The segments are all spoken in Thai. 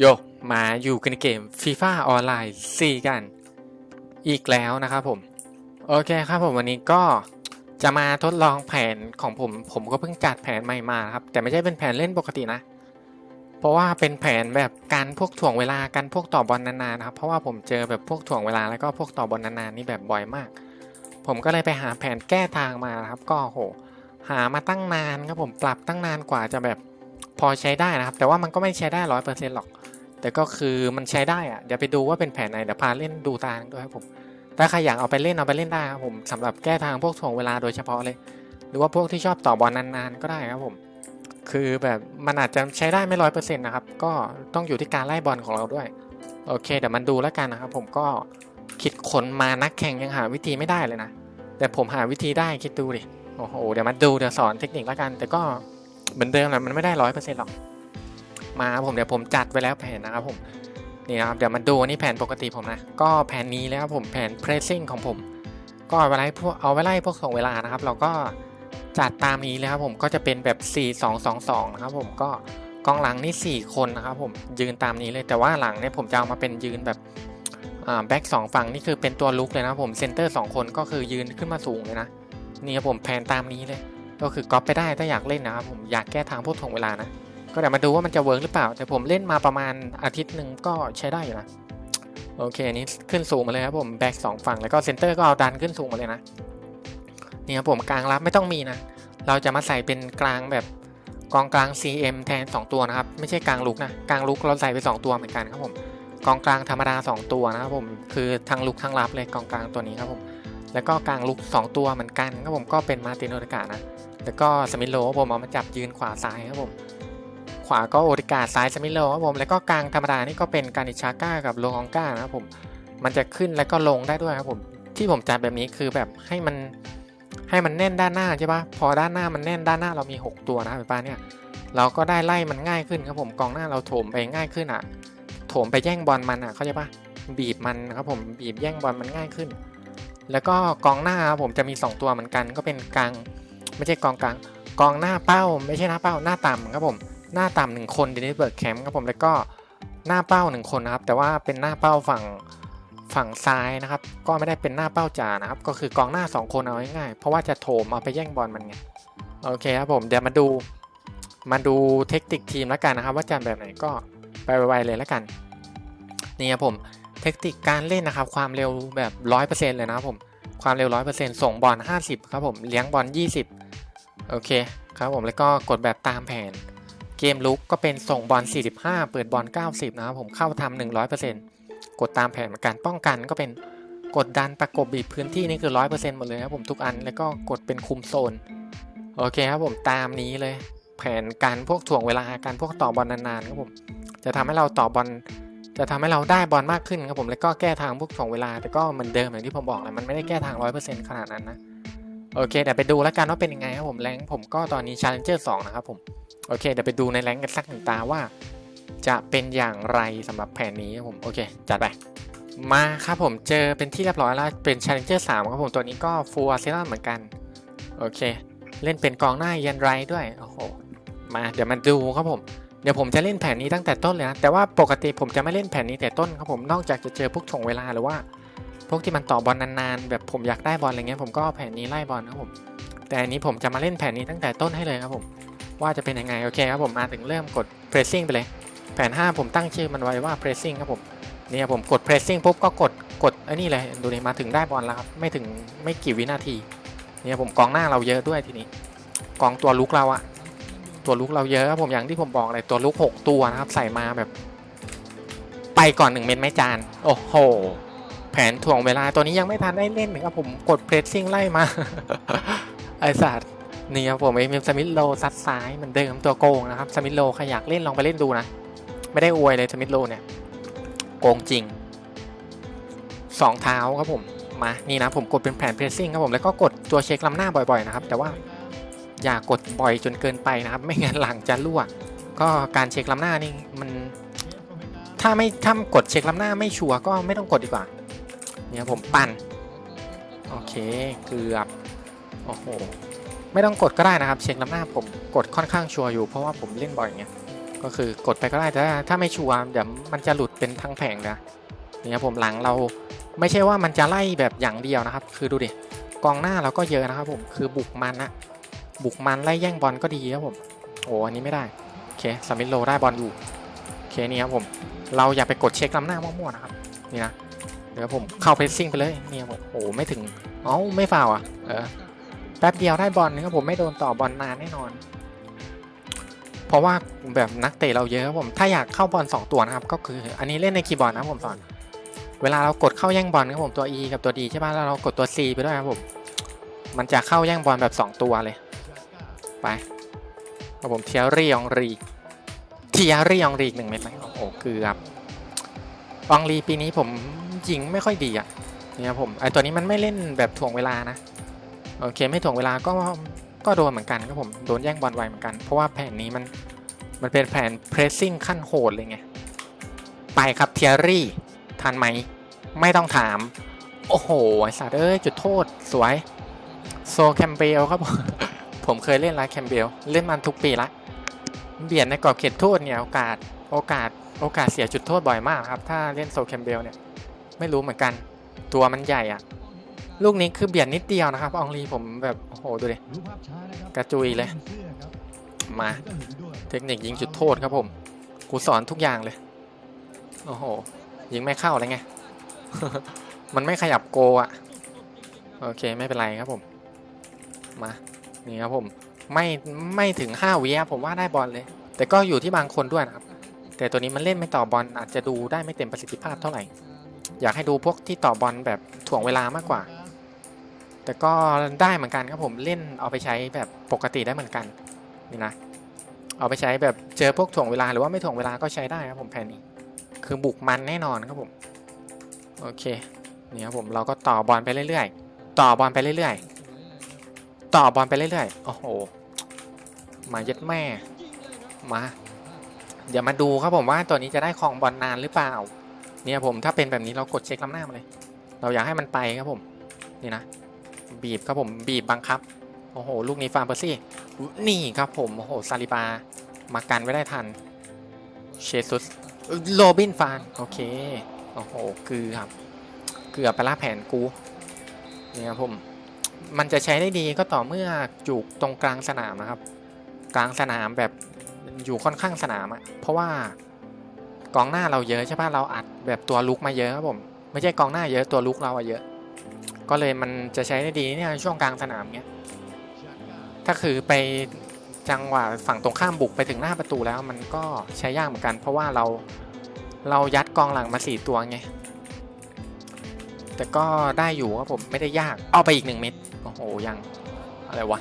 โยมาอยู่กันในเกม FIFA ออนไลน์4กัน อีกแล้วนะครับผม โอเคครับผมวันนี้ก็จะมาทดลองแผนของผม ผมก็เพิ่งจัดแผนใหม่มาครับ แต่ไม่ใช่เป็นแผนเล่นปกตินะ เพราะว่าเป็นแผนแบบการพวกถ่วงเวลาการพวกต่อบอลนานๆนะครับ เพราะว่าผมเจอแบบพวกถ่วงเวลาแล้วก็พวกต่อบอลนานๆนี่แบบบ่อยมาก ผมก็เลยไปหาแผนแก้ทางมาครับ ก็โห หามาตั้งนานครับผมปรับตั้งนานกว่าจะแบบ พอใช้ได้นะครับ แต่ว่ามันก็ไม่ใช้ได้ร้อยเปอร์เซ็นต์หรอก แต่ก็คือมันใช้ได้อะเดี๋ยวไปดูว่าเป็นแผนไหนเดี๋ยวพาเล่นดูตาด้วยครับผมถ้าใครอยากเอาไปเล่นเอาไปเล่นได้ครับผมสำหรับแก้ทางพวกถ่วงเวลาโดยเฉพาะเลย หรือว่าพวกที่ชอบต่อบอลนานๆก็ได้ครับผม คือแบบมันอาจจะใช้ได้ไม่ร้อยเปอร์เซ็นต์นะครับ ก็ต้องอยู่ที่การไล่บอลของเราด้วย โอเคเดี๋ยวมันดูแล้วกันนะครับ ผมก็คิดค้นมานักแข่งยังหาวิธีไม่ได้เลยนะ แต่ผมหาวิธีได้คิดดูดิ โอ้โห เดี๋ยวมาดูเดี๋ยวสอนเทคนิคแล้วกัน แต่ก็ เหมือนเดิมแหละมันไม่ได้ร้อยเปอร์เซ็นต์หรอก มาครับผมเดี๋ยวผมจัดไว้แล้วแผนนะครับผมนี่นะครับเดี๋ยวมาดูนี่แผนปกติผมนะ ก็แผนนี้แล้วครับผมแผน pressing ของผม ก็เอาไว้ไล่พวกเอาไว้ไล่พวกส่งเวลานะครับ เราก็จัดตามนี้เลยครับผมก็จะเป็นแบบ 4 2 2 2 นะครับผมก็กองหลังนี่ 4 คนนะครับผมยืนตามนี้เลยแต่ว่าหลังเนี่ยผมจะเอามาเป็นยืนแบบแบ็กสองฝั่งนี่คือเป็นตัวลุกเลยนะผมเซนเตอร์2คนก็คือยืนขึ้นมาสูงเลยนะนี่ครับผมแผนตามนี้เลย ก็คือก๊อปไปได้ถ้าอยากเล่นนะครับผมอยากแก้ทางพวกถ่วงเวลานะ ก็เดี๋ยวมาดูว่ามันจะเวิร์กหรือเปล่า แต่ผมเล่นมาประมาณอาทิตย์หนึ่งก็ใช้ได้อยู่นะโอเคอันนี้ขึ้นสูงมาเลยครับผมแบ็กสองฝั่งแล้วก็เซนเตอร์ก็เอาดันขึ้นสูงมาเลยนะนี่ครับผมกลางรับไม่ต้องมีนะ เราจะมาใส่เป็นกลางแบบกองกลาง CM แทน 2 ตัวนะครับ ไม่ใช่กลางลุกนะกลางลุกเราใส่ไป 2 ตัวเหมือนกันครับผมกองกลางธรรมดา 2 ตัวนะครับผมคือทั้งลุกทั้งรับเลยกองกลางตัวนี้ครับผมแล้วก็กลางลุก 2 ตัวเหมือนกันครับผมก็เป็นมาตินโอเดกานะ แล้วก็สมิธโลผมเอามาจับยืนขวาซ้ายครับผม ขวาก็โอเดกาซ้ายสมิธโลครับผม แล้วก็กลางธรรมดานี่ก็เป็นการิชาก้ากับโลองก้านะครับผม มันจะขึ้นแล้วก็ลงได้ด้วยครับผม ที่ผมจัดแบบนี้คือแบบให้มันให้มันแน่นด้านหน้าใช่ปะพอด้านหน้ามันแน่นด้านหน้าเรามี 6 ตัวนะเห็นปะเนี่ย เราก็ได้ไล่มันง่ายขึ้นครับผมกองหน้าเราโถมไปง่ายขึ้นอะ โถมไปแย่งบอลมันอะเข้าใจปะบีบมันครับผมบีบแย่งบอลมันง่ายขึ้น แล้วก็กองหน้าครับผมจะมี 2 ตัวเหมือนกันก็เป็นกลาง ไม่ใช่กองกลางกองหน้าเป้า ไม่ใช่หน้าเป้าหน้าต่ำครับผมหน้าต่ำหนึ่งคนเดนิสเบิร์กแคมป์ครับผมแล้วก็หน้าเป้าหนึ่งคนนะครับแต่ว่าเป็นหน้าเป้าฝั่งฝั่งซ้ายนะครับ ก็ไม่ได้เป็นหน้าเป้าจ่านะครับ ก็คือกองหน้า 2 คนเอาง่ายๆเพราะว่าจะโถมเอาไปแย่งบอลมันไงโอเคครับผมเดี๋ยวมาดูมาดูเทคนิคทีมแล้วกันนะครับ ว่าจะแบบไหนก็ไปไวๆเลยแล้วกันนี่ครับผมเทคนิคการเล่นนะครับ ความเร็วแบบ 100%เลยนะครับผมความเร็ว 100%ส่งบอล50 ครับผมเลี้ยงบอล 20 โอเคครับผมแล้วก็กดแบบตามแผน เกมลุกก็เป็นส่งบอล 45 เปิดบอล 90 นะครับผมเข้าทำ100%กดตามแผนกันป้องกันก็เป็นกดดันประกบบีบพื้นที่นี่คือ 100%หมดเลยครับผมทุกอันแล้วก็กดเป็นคุมโซน โอเคครับผมตามนี้เลย แผนการพวกถ่วงเวลาการพวกต่อบอลนานๆครับผมจะทำให้เราต่อบอลจะทำให้เราได้บอลมากขึ้นครับผมแล้วก็แก้ทางพวกถ่วงเวลาแต่ก็เหมือนเดิมอย่างที่ผมบอกเลยมันไม่ได้แก้ทาง 100%ขนาดนั้นนะ โอเคเดี๋ยวไปดูแล้วกันว่าเป็นยังไงครับผมแรงผมก็ตอนนี้ Challenger 2 นะครับผม โอเคเดี๋ยวไปดูในแรงกันสักหนึ่งตาว่า จะเป็นอย่างไรสำหรับแผนนี้ครับผมโอเคจัดไปมาครับผมเจอเป็นที่เรียบร้อยแล้วเป็น Challenger 3 ครับผมตัวนี้ก็ Full Arsenal เหมือนกัน โอเค เล่นเป็นกองหน้ายันไรด้วยโอ้โหมาเดี๋ยวมาดูครับผมเดี๋ยวผมจะเล่นแผนนี้ตั้งแต่ต้นเลยนะแต่ว่าปกติผมจะไม่เล่นแผนนี้แต่ต้นครับผมนอกจากจะเจอพวกถ่วงเวลาหรือว่า พวกที่มันต่อบอลนานๆ แบบผมอยากได้บอลอะไรเงี้ยผมก็เอาแผนนี้ไล่บอลครับผมแต่อันนี้ผมจะมาเล่นแผนนี้ตั้งแต่ต้นให้เลยครับผมว่าจะเป็นยังไงโอเคครับผมมาถึงเริ่มกด pressing ไปเลย แผน 5 ผมตั้งชื่อมันไว้ว่า pressing ครับผมเนี่ยผมกด pressing ปุ๊บก็กดกดไอ้นี่เลยดูนี่มาถึงได้บอลแล้วครับไม่ถึงไม่กี่วินาทีเนี่ยผมกองหน้าเราเยอะด้วยทีนี้กองตัวลุกเราอะตัวลุกเราเยอะครับผมอย่างที่ผมบอกเลยตัวลุก 6 ตัวนะครับใส่มาแบบ ไปก่อนหนึ่งเม็ดไม่จานโอ้โห แผนถ่วงเวลาตัวนี้ยังไม่ทันได้เล่นเลยครับผมกดเพรสซิ่งไล่มา ไอสัตว์นี่ครับผมเอ็มสมิธโลซัดซ้ายเหมือนเดิมตัวโกงนะครับสมิธโลใครอยากเล่นลองไปเล่นดูนะ ไม่ได้อวยเลยสมิธโลเนี่ย โกงจริงสองเท้าครับผมมานี่นะผมกดเป็นแผนเพรสซิ่งครับผมแล้วก็กดตัวเช็คลำหน้าบ่อยๆนะครับ แต่ว่าอย่ากดบ่อยจนเกินไปนะครับ ไม่งั้นหลังจะรั่วก็การเช็คลำหน้านี่มันถ้าไม่ถ้ากดเช็คลำหน้าไม่ชัวร์ก็ไม่ต้องกดดีกว่า เนี่ยผมปั่น โอเค เกือบ โอ้โห ไม่ต้องกดก็ได้นะครับ เช็คลำหน้าผมกดค่อนข้างชัวร์อยู่ เพราะว่าผมเล่นบ่อยไงก็คือกดไปก็ได้ แต่ถ้าไม่ชัวร์เดี๋ยวมันจะหลุดเป็นทั้งแผงนะเนี่ครับผมหลังเราไม่ใช่ว่ามันจะไล่แบบอย่างเดียวนะครับ คือดูดิ กองหน้าเราก็เยอะนะครับผม คือบุกมันนะบุกมันไล่แย่งบอลก็ดีครับผม โอ้อันนี้ไม่ได้ โอเคสมิธโลได้บอลอยู่ โอเคนี่ครับผม เราอย่าไปกดเช็คลำหน้ามั่วๆนะครับ นี่นะ ดี๋ยวผมเข้าเพรสซิ่งไปเลยเนี่ครับผมโอ้ไม่ถึงเอ้าไม่ฟาวอะ เออแป๊บเดียวได้บอลนะครับผมไม่โดนต่อบอลนานแน่นอน เพราะว่าแบบนักเตะเราเยอะครับผมถ้าอยากเข้าบอล2ตัวนะครับ ก็คืออันนี้เล่นในคีย์บอร์ดนะผมสอนเวลาเรากดเข้าแย่งบอลครับผมตัว E กับตัว D ใช่ไหมแล้วเรากดตัว C ไปด้วยครับผม มันจะเข้าแย่งบอลแบบ 2 ตัวเลย ไปครับผมเทียรี่องรีเทียรี่องรีหนึ่งเม็ดไหมโอ้โหคือครับองรีปีนี้ผม ยิงไม่ค่อยดีอะเนี่ยผมไอตัวนี้มันไม่เล่นแบบถ่วงเวลานะโอเคไม่ถ่วงเวลาก็ก็โดนเหมือนกันครับผมโดนแย่งบอลไวเหมือนกัน เพราะว่าแผนนี้มันมันเป็นแผน pressing ขั้นโหดเลยไงไปครับเทียรี่ทันไหมไม่ต้องถาม โอ้โหไอสัตว์เอ้ยจุดโทษสวยโซแคมเบลครับผมผมเคยเล่นไลท์แคมเบลเล่นมันทุกปีละเบียดในกรอบเขตโทษเนี่ยโอกาสโอกาสโอกาสเสียจุดโทษบ่อยมากครับ ถ้าเล่นโซแคมเบลเนี่ย ไม่รู้เหมือนกัน ตัวมันใหญ่อะลูกนี้คือเบียดนิดเดียวนะครับอองลีผมแบบโอ้โหดูดิกระจุยเลยมาเทคนิคยิงจุดโทษครับผม กูสอนทุกอย่างเลย โอ้โห ยิงไม่เข้าเลยไง มันไม่ขยับโกอะโอเคไม่เป็นไรครับผม มา นี่ครับผม ไม่ไม่ถึง5วิผมว่าได้บอลเลย แต่ก็อยู่ที่บางคนด้วยนะครับ แต่ตัวนี้มันเล่นไม่ต่อบอลอาจจะดูได้ไม่เต็มประสิทธิภาพเท่าไหร่ อยากให้ดูพวกที่ต่อบอลแบบถ่วงเวลามากกว่า แต่ก็ได้เหมือนกันครับผมเล่นเอาไปใช้แบบปกติได้เหมือนกันนี่นะเอาไปใช้แบบเจอพวกถ่วงเวลาหรือว่าไม่ถ่วงเวลาก็ใช้ได้ครับผมแผนนี้ คือบุกมันแน่นอนครับผมโอเคนี่ครับผมเราก็ต่อบอลไปเรื่อยๆ ต่อบอลไปเรื่อยๆ ต่อบอลไปเรื่อยๆ โอ้โห มายัดแม่ มา เดี๋ยวมาดูครับผมว่าตัวนี้จะได้ครองบอลนานหรือเปล่า เนี่ยผมถ้าเป็นแบบนี้เรากดเช็คลำหน้ามาเลย เราอยากให้มันไปครับผมนี่นะ บีบครับผมบีบบังคับโอ้โหลูกนี้ฟาร์มเปอร์ซี่นี่ครับผมโอ้โหซาลิบามากันไว้ได้ทันเชซุสโรบินฟานโอเคโอ้โหคือครับเกือบไปละแผนกูนี่ครับผมมันจะใช้ได้ดีก็ต่อเมื่ออยู่ตรงกลางสนามนะครับ กลางสนามแบบอยู่ค่อนข้างสนามอะเพราะว่า กองหน้าเราเยอะใช่ปะเราอัดแบบตัวลุกมาเยอะครับผม ไม่ใช่กองหน้าเยอะตัวลุกเราอะเยอะ ก็เลยมันจะใช้ได้ดีเนี่ยช่วงกลางสนามเนี้ยถ้าคือไปจังหวะฝั่งตรงข้ามบุกไปถึงหน้าประตูแล้วมันก็ใช้ยากเหมือนกัน เพราะว่าเราเรายัดกองหลังมาสี่ตัวไงแต่ก็ได้อยู่ครับผมไม่ได้ยากเอาไปอีกหนึ่งเม็ดโอ้โหยังอะไรวะ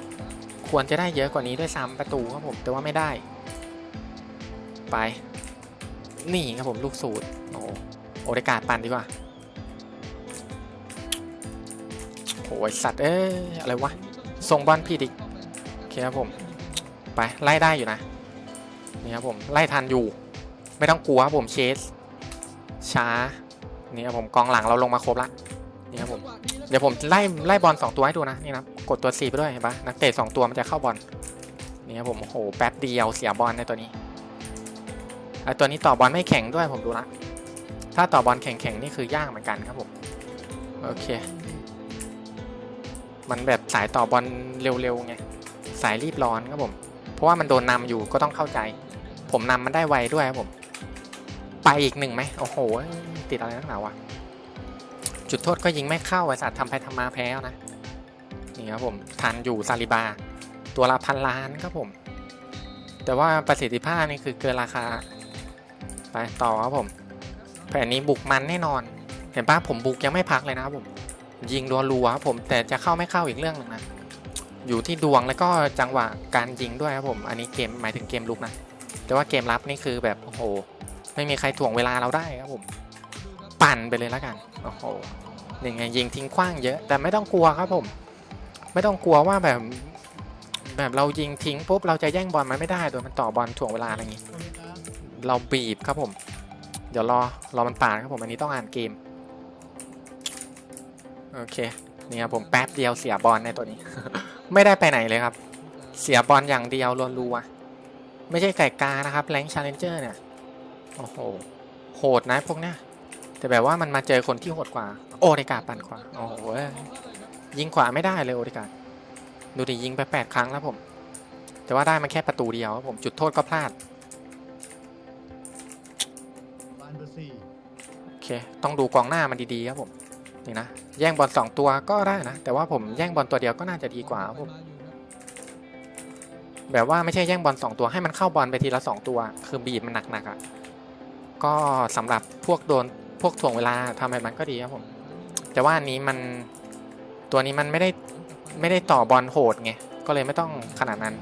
ควรจะได้เยอะกว่านี้ด้วยซ้ำประตูครับผมแต่ว่าไม่ได้ ไป นี่ครับผมลูกสูตรโอ้โหโอเดกาดปันดีกว่าโอ้ยสัตว์เอ้ยอะไรวะส่งบอลผิดอีกโอเคครับผมไปไล่ได้อยู่นะนี่ครับผมไล่ทันอยู่ ไม่ต้องกลัวครับผมเชสช้านี่ครับผมกองหลังเราลงมาครบละนี่ครับผมเดี๋ยวผมไล่ไล่บอลสองตัวให้ดูนะนี่นะกดตัว C ไปด้วยเห็นปะนักเตะสองตัวมันจะเข้าบอลนี่ครับผมโอ้โหแป๊บเดียวเสียบอลในตัวนี้ ไอตัวนี้ต่อบอลไม่แข็งด้วยผมดูละ ถ้าต่อบอลแข็งๆนี่คือยากเหมือนกันครับผม โอเค มันแบบสายต่อบอลเร็วๆไง สายรีบร้อนครับผม เพราะว่ามันโดนนำอยู่ก็ต้องเข้าใจ ผมนำมันได้ไวด้วยครับผม ไปอีกหนึ่งไหมโอ้โห ติดอะไรนักหนาวะ จุดโทษก็ยิงไม่เข้าไอสัตว์ทำไปทำมาแพ้นะ นี่ครับผม ทันอยู่ซาลิบา ตัวละพันล้านครับผม แต่ว่าประสิทธิภาพนี่คือเกินราคา ไปต่อครับผม แผนนี้บุกมันแน่นอน เห็นปะผมบุกยังไม่พักเลยนะครับผม ยิงรัวๆครับผมแต่จะเข้าไม่เข้าอีกเรื่องหนึ่งนะ อยู่ที่ดวงแล้วก็จังหวะการยิงด้วยครับผม อันนี้เกมหมายถึงเกมลุกนะ แต่ว่าเกมรับนี่คือแบบโอ้โห ไม่มีใครถ่วงเวลาเราได้ครับผม ปั่นไปเลยแล้วกัน โอ้โหนี่ไงยิงทิ้งขว้างเยอะ แต่ไม่ต้องกลัวครับผม ไม่ต้องกลัวว่าแบบแบบเรายิงทิ้งปุ๊บเราจะแย่งบอลมันไม่ได้โดยมันต่อบอลถ่วงเวลาอะไรอย่างงี้ เราบีบครับผม เดี๋ยวรอรอมันป่านครับผมอันนี้ต้องอ่านเกม โอเคนี่ครับผมแป๊บเดียวเสียบอลในตัวนี้ ไม่ได้ไปไหนเลยครับ เสียบอลอย่างเดียวรัวๆไม่ใช่ไก่กานะครับแรงชาเลนเจอร์เนี่ยโอ้โหโหดนะพวกเนี้ยแต่แบบว่ามันมาเจอคนที่โหดกว่า โอเดกาปั่นกว่าโอ้โห้ยยิงขวาไม่ได้เลยโอเดกาดูดิยิงไปแปดครั้งแล้วผม แต่ว่าได้มาแค่ประตูเดียวครับผมจุดโทษก็พลาด เค ต้องดูกองหน้ามันดีๆครับผมนี่นะ แย่งบอลสองตัวก็ได้นะ แต่ว่าผมแย่งบอลตัวเดียวก็น่าจะดีกว่าครับผมแบบว่าไม่ใช่แย่งบอลสองตัวให้มันเข้าบอลไปทีละสองตัว คือบีบมันหนักๆอะก็สำหรับพวกโดนพวกถ่วงเวลาทำแบบนั้นก็ดีครับผม แต่ว่าอันนี้มันตัวนี้มันไม่ได้ไม่ได้ต่อบอลโหดไงก็เลยไม่ต้องขนาดนั้น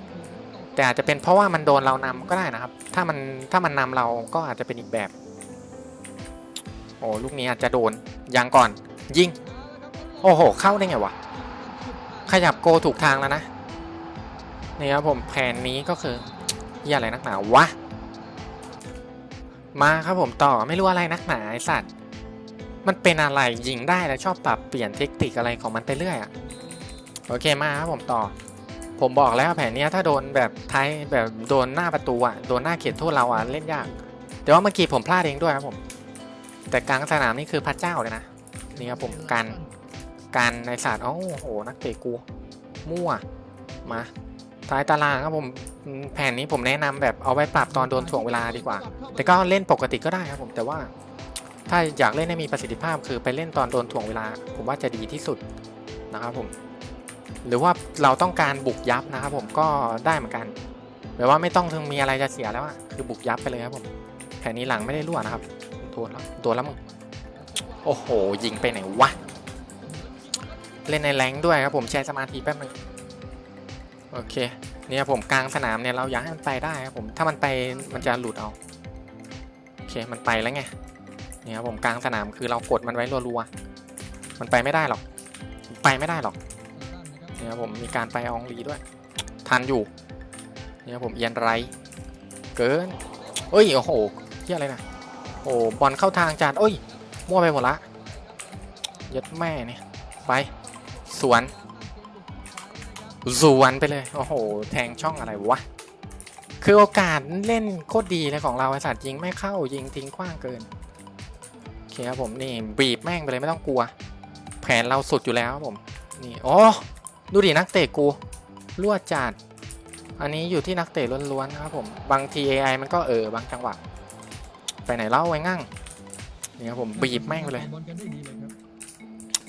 แต่อาจจะเป็นเพราะว่ามันโดนเรานำก็ได้นะครับ ถ้ามันถ้ามันนำเราก็อาจจะเป็นอีกแบบ อ้ลูกนี้อาจจะโดนยังก่อน ยิง โอ้โห เข้าได้ไงวะ ขยับโกถูกทางแล้วนะนี่ครับผมแผนนี้ก็คือเหียอะไรนักหนาวะ มาครับผมต่อไม่รู้อะไรนักหนาไอสัตว์ มันเป็นอะไรยิงได้แล้วชอบปรับเปลี่ยนเทคนิคอะไรของมันไปเรื่อยอะโอเคมาครับผมต่อ ผมบอกแล้วแผนนี้ถ้าโดนแบบท้ายแบบโดนหน้าประตูอะโดนหน้าเขตโทษเราอะเล่นยากแต่ว่าเมื่อกี้ผมพลาดเองด้วยครับผม แต่กลางสนามนี่คือพระเจ้าเลยนะ นี่ครับผมการการในศาสตร์โอ้โห นักเตะกู มั่ว มาท้ายตารางครับผมแผนนี้ผมแนะนำแบบเอาไว้ปรับตอนโดนถ่วงเวลาดีกว่า แต่ก็เล่นปกติก็ได้ครับผมแต่ว่า ถ้าอยากเล่นให้มีประสิทธิภาพคือไปเล่นตอนโดนถ่วงเวลา ผมว่าจะดีที่สุดนะครับผม หรือว่าเราต้องการบุกยับนะครับผมก็ได้เหมือนกันแบบว่าไม่ต้องถึงมีอะไรจะเสียแล้วอะคือบุกยับไปเลยครับผมแผนนี้หลังไม่ได้รั่วนะครับ ตัวแล้วมึง โอ้โห ยิงไปไหนวะ เล่นในแรงด้วยครับผมแชร์สมาธิแป๊บนึง โอเค เนี่ยผมกลางสนามเนี่ยเราอยากให้มันไปได้ครับผม ถ้ามันไปมันจะหลุดเอา โอเคมันไปแล้วไง เนี่ยครับผมกลางสนามคือเรากดมันไว้รัวๆ มันไปไม่ได้หรอก ไปไม่ได้หรอก เนี่ยครับผมมีการไปอองลีด้วย ทันอยู่ เนี่ยครับผมเอียนไร เกินเอ้ยโอ้โหเฮียอะไรนะ โอ้บอลเข้าทางจานเอ้ย มั่วไปหมดละยัดแม่เนี่ยไป สวน สวนไปเลย โอ้โห แทงช่องอะไรวะ คือโอกาสเล่นโคตรดีเลยของเราไอสัตว์ยิงไม่เข้ายิงทิ้งกว้างเกิน โอเคครับผมนี่บีบแม่งไปเลยไม่ต้องกลัว แผนเราสุดอยู่แล้วครับผม นี่โอ้ดูดินักเตะกูรั่วจัดอันนี้อยู่ที่นักเตะล้วนๆนะครับผม บางที AI มันก็เออบางจังหวะ ไปไหนเล่าไว้งั่งนี่ครับผมบีบแม่งไปเลย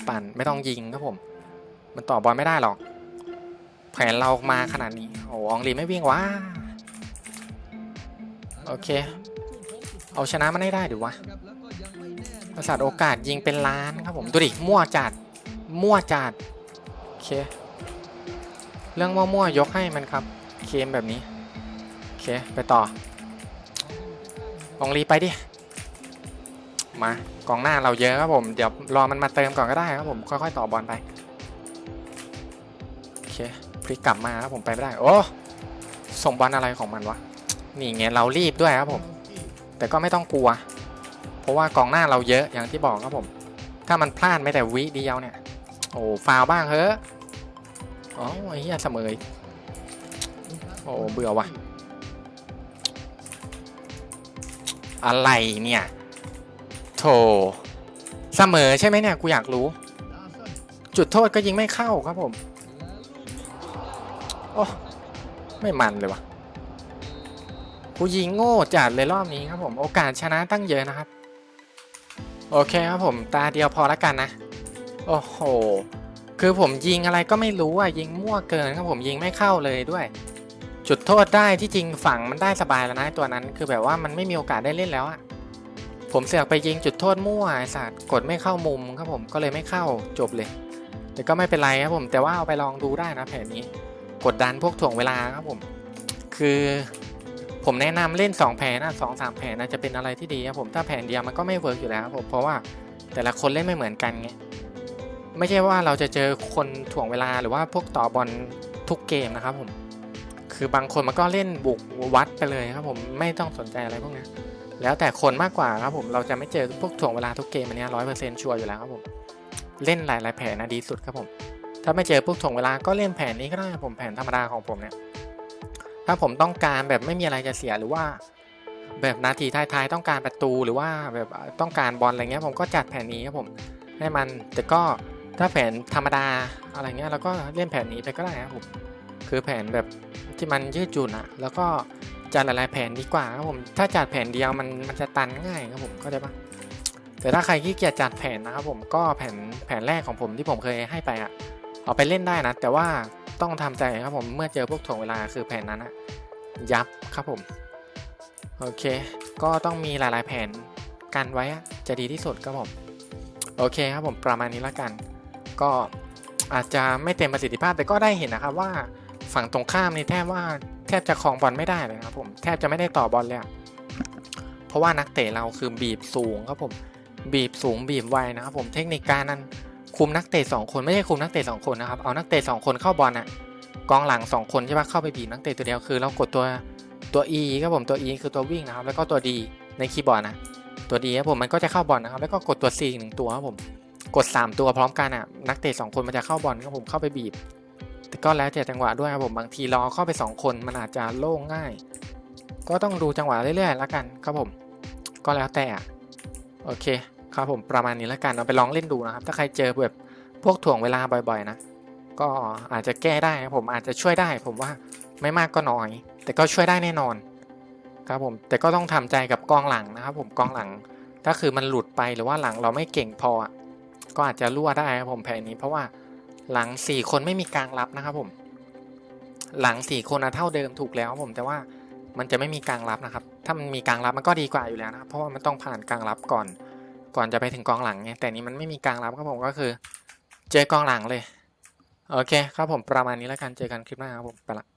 ปั่นไม่ต้องยิงครับผม มันต่อบอลไม่ได้หรอก แผนเรามาขนาดนี้โอ้อองลีไม่วิ่งวะโอเค เอาชนะมันให้ได้ดิวะประสาทโอกาสยิงเป็นล้านครับผมดูดิมั่วจัดมั่วจัดโอเค เรื่องมั่วๆยกให้มันครับ เคมแบบนี้โอเคไปต่อ อองลีไปดิมากองหน้าเราเยอะครับผมเดี๋ยวรอมันมาเติมก่อนก็ได้ครับผมค่อยๆต่อบอลไปโอเคพลิกกลับมาครับผมไปไม่ได้ โอ้ส่งบอลอะไรของมันวะนี่ไงเรารีบด้วยครับผม แต่ก็ไม่ต้องกลัว เพราะว่ากองหน้าเราเยอะอย่างที่บอกครับผม ถ้ามันพลาดไม่แต่วิเดียวเนี่ย โอ้ฟาวบ้างเฮ้ออ๋อไอ้เหี้ยเสมออีกโอ้เบื่อว่ะ อะไรเนี่ย โถเสมอใช่ไหมเนี่ย กูอยากรู้ จุดโทษก็ยิงไม่เข้าครับผม โอ้ ไม่มันเลยวะกูยิงโง่จัดเลยรอบนี้ครับผม โอกาสชนะตั้งเยอะนะครับ โอเคครับผม ตาเดียวพอละกันนะ โอ้โห คือผมยิงอะไรก็ไม่รู้อะ ยิงมั่วเกินครับผมยิงไม่เข้าเลยด้วย จุดโทษได้ที่จริงฝั่งมันได้สบายแล้วนะตัวนั้น คือแบบว่ามันไม่มีโอกาสได้เล่นแล้วอะผมเสือกไปยิงจุดโทษมั่วไอ้สัตว์กดไม่เข้ามุมครับผมก็เลยไม่เข้าจบเลยแต่ก็ไม่เป็นไรครับผม แต่ว่าเอาไปลองดูได้นะแผนนี้ กดดันพวกถ่วงเวลาครับผม คือผมแนะนำเล่น 2 แผนนะสองสามแผนนะจะเป็นอะไรที่ดีครับผมถ้าแผนเดียวมันก็ไม่เวิร์กอยู่แล้วครับผมเพราะว่าแต่ละคนเล่นไม่เหมือนกันไงไม่ใช่ว่าเราจะเจอคนถ่วงเวลาหรือว่าพวกต่อบอลทุกเกมนะครับผม คือบางคนมันก็เล่นบุกวัดไปเลยครับผมไม่ต้องสนใจอะไรพวกนี้แล้วแต่คนมากกว่าครับผมเราจะไม่เจอพวกถ่วงเวลาทุกเกมอันนี้ร้อยเปอร์เซ็นต์ชัวร์อยู่แล้วครับผมเล่นหลายๆแผนนะดีสุดครับผม ถ้าไม่เจอพวกถ่วงเวลาก็เล่นแผนนี้ก็ได้ครับผมแผนธรรมดาของผมเนี่ยถ้าผมต้องการแบบไม่มีอะไรจะเสียหรือว่า แบบนาทีท้ายๆต้องการประตูหรือว่าแบบต้องการบอลอะไรเงี้ยผมก็จัดแผนนี้ครับผมให้มันแต่ก็ถ้าแผนธรรมดาอะไรเงี้ยเราก็เล่นแผนนี้ไปก็ได้ครับผม คือแผนแบบที่มันยืดหยุ่นอะแล้วก็จัดหลายๆแผนดีกว่าครับผม ถ้าจัดแผนเดียวมันมันจะตันง่ายครับผมเข้าใจปะแต่ถ้าใครขี้เกียจจัดแผนนะครับผมก็แผนแผนแรกของผมที่ผมเคยให้ไปอะเอาไปเล่นได้นะ แต่ว่าต้องทำใจครับผมเมื่อเจอพวกถ่วงเวลาคือแผนนั้นอะยับครับผมโอเค ก็ต้องมีหลายๆแผนกันไว้จะดีที่สุดครับผม โอเคครับผมประมาณนี้ละกัน ก็อาจจะไม่เต็มประสิทธิภาพแต่ก็ได้เห็นนะครับว่า ฝั่งตรงข้ามนี่แทบว่าแทบจะครองบอลไม่ได้เลยครับผมแทบจะไม่ได้ต่อบอลเลยเพราะว่านักเตะเราคือบีบสูงครับผมบีบสูงบีบไวนะครับผมเทคนิคการนั้นคุมนักเตะสองคนไม่ใช่คุมนักเตะสองคนนะครับเอานักเตะสองคนเข้าบอลอะกองหลังสองคนใช่ปะเข้าไปบีบนักเตะตัวเดียวคือเรากดตัวตัว E ครับผมตัว E คือตัววิ่งนะครับ แล้วก็ตัว D ในคีย์บอร์ดนะตัว D ครับผมมันก็จะเข้าบอลนะครับ แล้วก็กดตัว C หนึ่งตัวครับผมกด 3 ตัวพร้อมกันอะนักเตะ2คนมันจะเข้าบอลครับผมเข้าไปบีบ แต่ก็แล้วแต่จังหวะด้วยครับผมบางทีรอเข้าไป 2 คนมันอาจจะโล่งง่าย ก็ต้องดูจังหวะเรื่อยๆแล้วกันครับผม ก็แล้วแต่อะโอเคครับผมประมาณนี้แล้วกันเอาไปลองเล่นดูนะครับ ถ้าใครเจอแบบพวกถ่วงเวลาบ่อยๆ นะ ก็อาจจะแก้ได้ครับผมอาจจะช่วยได้ ผมว่าไม่มากก็น้อย แต่ก็ช่วยได้แน่นอน ครับผมแต่ก็ต้องทำใจกับกองหลังนะครับ ผมกองหลัง ถ้าคือมันหลุดไปหรือว่าหลังเราไม่เก่งพอก็อาจจะรั่วได้ครับผมแผนนี้เพราะว่า หลังสี่คนไม่มีกลางรับนะครับผม หลังสี่คนอะเท่าเดิมถูกแล้วผมแต่ว่ามันจะไม่มีกลางรับนะครับ ถ้ามันมีกลางรับมันก็ดีกว่าอยู่แล้วนะครับเพราะว่ามันต้องผ่านกลางรับก่อน ก่อนจะไปถึงกองหลังไงแต่นี้มันไม่มีกลางรับครับผมก็คือ เจอกองหลังเลย โอเคครับผมประมาณนี้แล้วกันเจอกันคลิปหน้าครับผมไปละ